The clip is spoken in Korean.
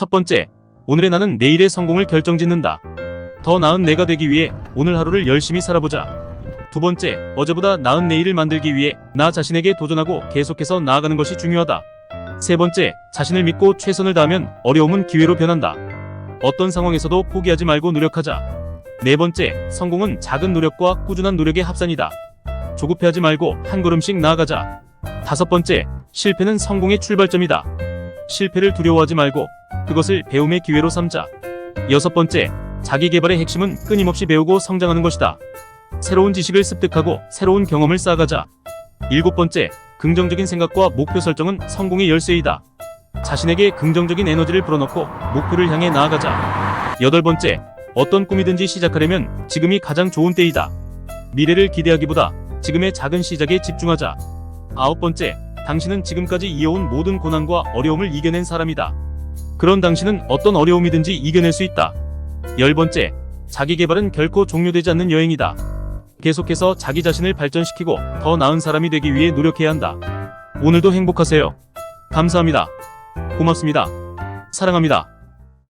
첫 번째, 오늘의 나는 내일의 성공을 결정짓는다. 더 나은 내가 되기 위해 오늘 하루를 열심히 살아보자. 두 번째, 어제보다 나은 내일을 만들기 위해 나 자신에게 도전하고 계속해서 나아가는 것이 중요하다. 세 번째, 자신을 믿고 최선을 다하면 어려움은 기회로 변한다. 어떤 상황에서도 포기하지 말고 노력하자. 네 번째, 성공은 작은 노력과 꾸준한 노력의 합산이다. 조급해하지 말고 한 걸음씩 나아가자. 다섯 번째, 실패는 성공의 출발점이다. 실패를 두려워하지 말고 그것을 배움의 기회로 삼자. 여섯 번째, 자기 개발의 핵심은 끊임없이 배우고 성장하는 것이다. 새로운 지식을 습득하고 새로운 경험을 쌓아가자. 일곱 번째, 긍정적인 생각과 목표 설정은 성공의 열쇠이다. 자신에게 긍정적인 에너지를 불어넣고 목표를 향해 나아가자. 여덟 번째, 어떤 꿈이든지 시작하려면 지금이 가장 좋은 때이다. 미래를 기대하기보다 지금의 작은 시작에 집중하자. 아홉 번째, 당신은 지금까지 이어온 모든 고난과 어려움을 이겨낸 사람이다. 그런 당신은 어떤 어려움이든지 이겨낼 수 있다. 열 번째, 자기 개발은 결코 종료되지 않는 여행이다. 계속해서 자기 자신을 발전시키고 더 나은 사람이 되기 위해 노력해야 한다. 오늘도 행복하세요. 감사합니다. 고맙습니다. 사랑합니다.